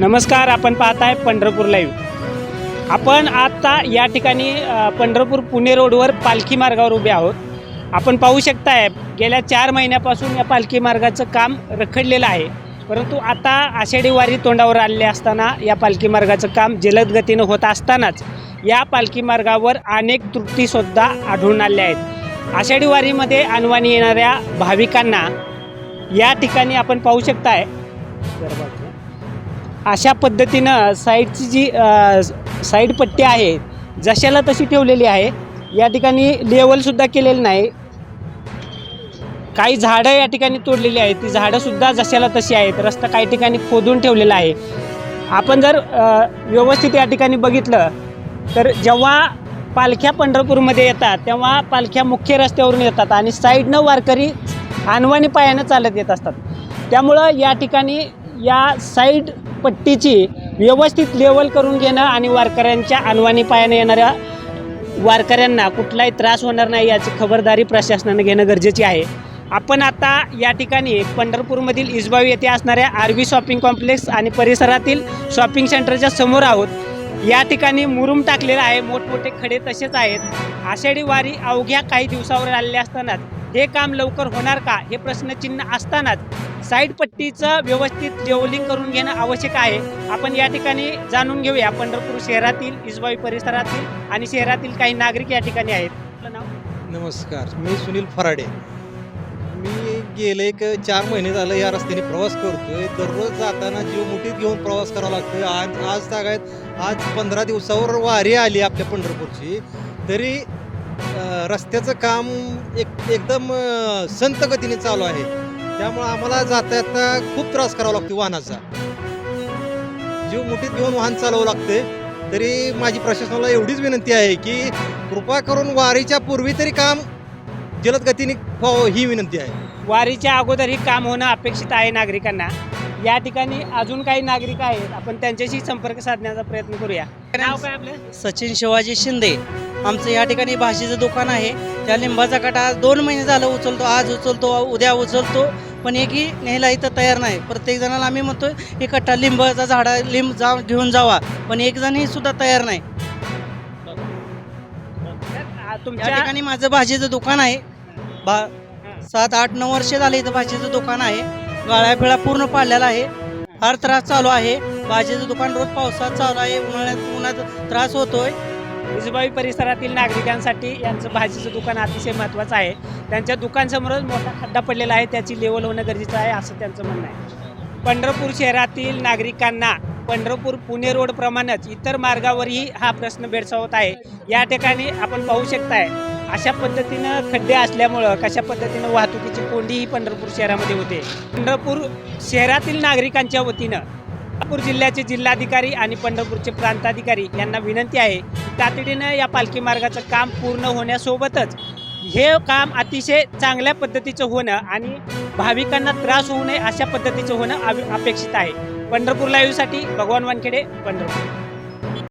नमस्कार आपण पाहताय पंढरपूर लाईव्ह आपण आता या ठिकाणी पंढरपूर पुणे रोडवर पालखी मार्गावर उभे आहोत. आपण पाहू शकताय गेल्या चार महिन्यापासून या पालखी मार्गाचं काम रखडलेलं आहे. परंतु आता आषाढी वारी तोंडावर आलेले असताना या पालखी मार्गाचं काम जलद गतीनं होत असतानाच या पालखी मार्गावर अनेक त्रुटीसुद्धा आढळून आल्या आहेत. आषाढी वारीमध्ये अनवाणी येणाऱ्या भाविकांना या ठिकाणी आपण पाहू शकताय. अशा पद्धतीनं साईडची जी साईड पट्टी आहे जशाला तशी ठेवलेली आहे या ठिकाणी लेवलसुद्धा केलेलं नाही. काही झाडं या ठिकाणी तोडलेली आहेत ती झाडंसुद्धा जशाला तशी आहेत रस्ता काही ठिकाणी खोदून ठेवलेला आहे. आपण जर व्यवस्थित या ठिकाणी बघितलं तर जेव्हा पालख्या पंढरपूरमध्ये येतात तेव्हा पालख्या मुख्य रस्त्यावरून येतात आणि साईडनं वारकरी अनवाणी पायानं चालत येत असतात. त्यामुळं या ठिकाणी या साईड पट्टीची व्यवस्थित लेवल करून घेणं आणि वारकऱ्यांच्या अनवाणी पायानं येणाऱ्या वारकऱ्यांना कुठलाही त्रास होणार नाही याची खबरदारी प्रशासनानं घेणं गरजेचे आहे. आपण आता या ठिकाणी पंढरपूरमधील इजबाव येथे असणाऱ्या आर व्ही शॉपिंग कॉम्प्लेक्स आणि परिसरातील शॉपिंग सेंटरच्या समोर आहोत. या ठिकाणी मुरुम टाकलेला आहे मोठमोठे खडे तसेच आहेत. आषाढी वारी अवघ्या काही दिवसावर आलेले असतानाच हे काम लवकर होणार का? हे प्रश्नचिन्ह असतानाच साईड पट्टीचं व्यवस्थित लेवलिंग करून घेणं आवश्यक आहे. आपण या ठिकाणी जाणून घेऊया पंढरपूर शहरातील इसबावी परिसरातील आणि शहरातील काही नागरिक या ठिकाणी आहेत. आपलं नाव? नमस्कार मी सुनील फराडे. मी गेले एक चार महिने झालं या रस्त्याने प्रवास करतोय. दररोज जाताना जीव मुठीत घेऊन प्रवास करावा लागतोय. आज आज तागायत आज पंधरा दिवसावर वारी आली आपल्या पंढरपूरची. तरी रस्त्याचं काम एक एकदम संत गतीने चालू आहे. त्यामुळं आम्हाला जाता येता खूप त्रास करावा लागतो वाहनाचा. जीव मुठीत घेऊन वाहन चालवावं लागते. तरी माझी प्रशासनाला एवढीच विनंती आहे की कृपा करून वारीच्या पूर्वी तरी काम जलद गतीने व्हावं ही विनंती आहे. वारीच्या अगोदर ही काम होणं अपेक्षित आहे नागरिकांना. या ठिकाणी अजून काही नागरिक आहेत आपण त्यांच्याशी संपर्क साधण्याचा प्रयत्न करूया. नाव काय आपलं? सचिन शिवाजी शिंदे. आमचं या ठिकाणी भाषेचं दुकान आहे. त्या लिंबाचा काटा आज दोन महिने झालं उचलतो आज उचलतो उद्या उचलतो पण एकही न्यायला इथं तयार नाही. प्रत्येक जणाला आम्ही म्हणतोय एक कट्टा लिंबाचा झाडा लिंब जा घेऊन जावा पण एक जणही सुद्धा तयार नाही. तुमच्या ठिकाणी माझं भाजीचं दुकान आहे. बा सात आठ नऊ वर्ष झाले इथं भाजीचं दुकान आहे. गाळ्या फिळा पूर्ण पाडलेला आहे. फार त्रास चालू आहे. भाजीचं दुकान रोज पावसात चालू आहे. उन्हाळ्यात उन्हात त्रास होतोय. विजबाई परिसरातील नागरिकांसाठी यांचं भाजीचं दुकान अतिशय महत्त्वाचं आहे. त्यांच्या दुकानसमोरच मोठा खड्डा पडलेला आहे. त्याची लेवल होणं गरजेचं आहे असं त्यांचं म्हणणं आहे. पंढरपूर शहरातील नागरिकांना पंढरपूर पुणे रोडप्रमाणेच इतर मार्गावरही हा प्रश्न भेडसावत आहे. या ठिकाणी आपण पाहू शकताय अशा पद्धतीनं खड्डे असल्यामुळं कशा पद्धतीनं वाहतुकीची कोंडीही पंढरपूर शहरामध्ये होते. पंढरपूर शहरातील नागरिकांच्या वतीनं नागपूर जिल्ह्याचे जिल्हाधिकारी आणि पंढरपूरचे प्रांताधिकारी यांना विनंती आहे तातडीनं या पालखी मार्गाचं काम पूर्ण होण्यासोबतच हे काम अतिशय चांगल्या पद्धतीचं होणं आणि भाविकांना त्रास होऊ नये अशा पद्धतीचं होणं अपेक्षित आहे. पंढरपूर लाईव्हसाठी भगवान वानखेडे पंढरपूर.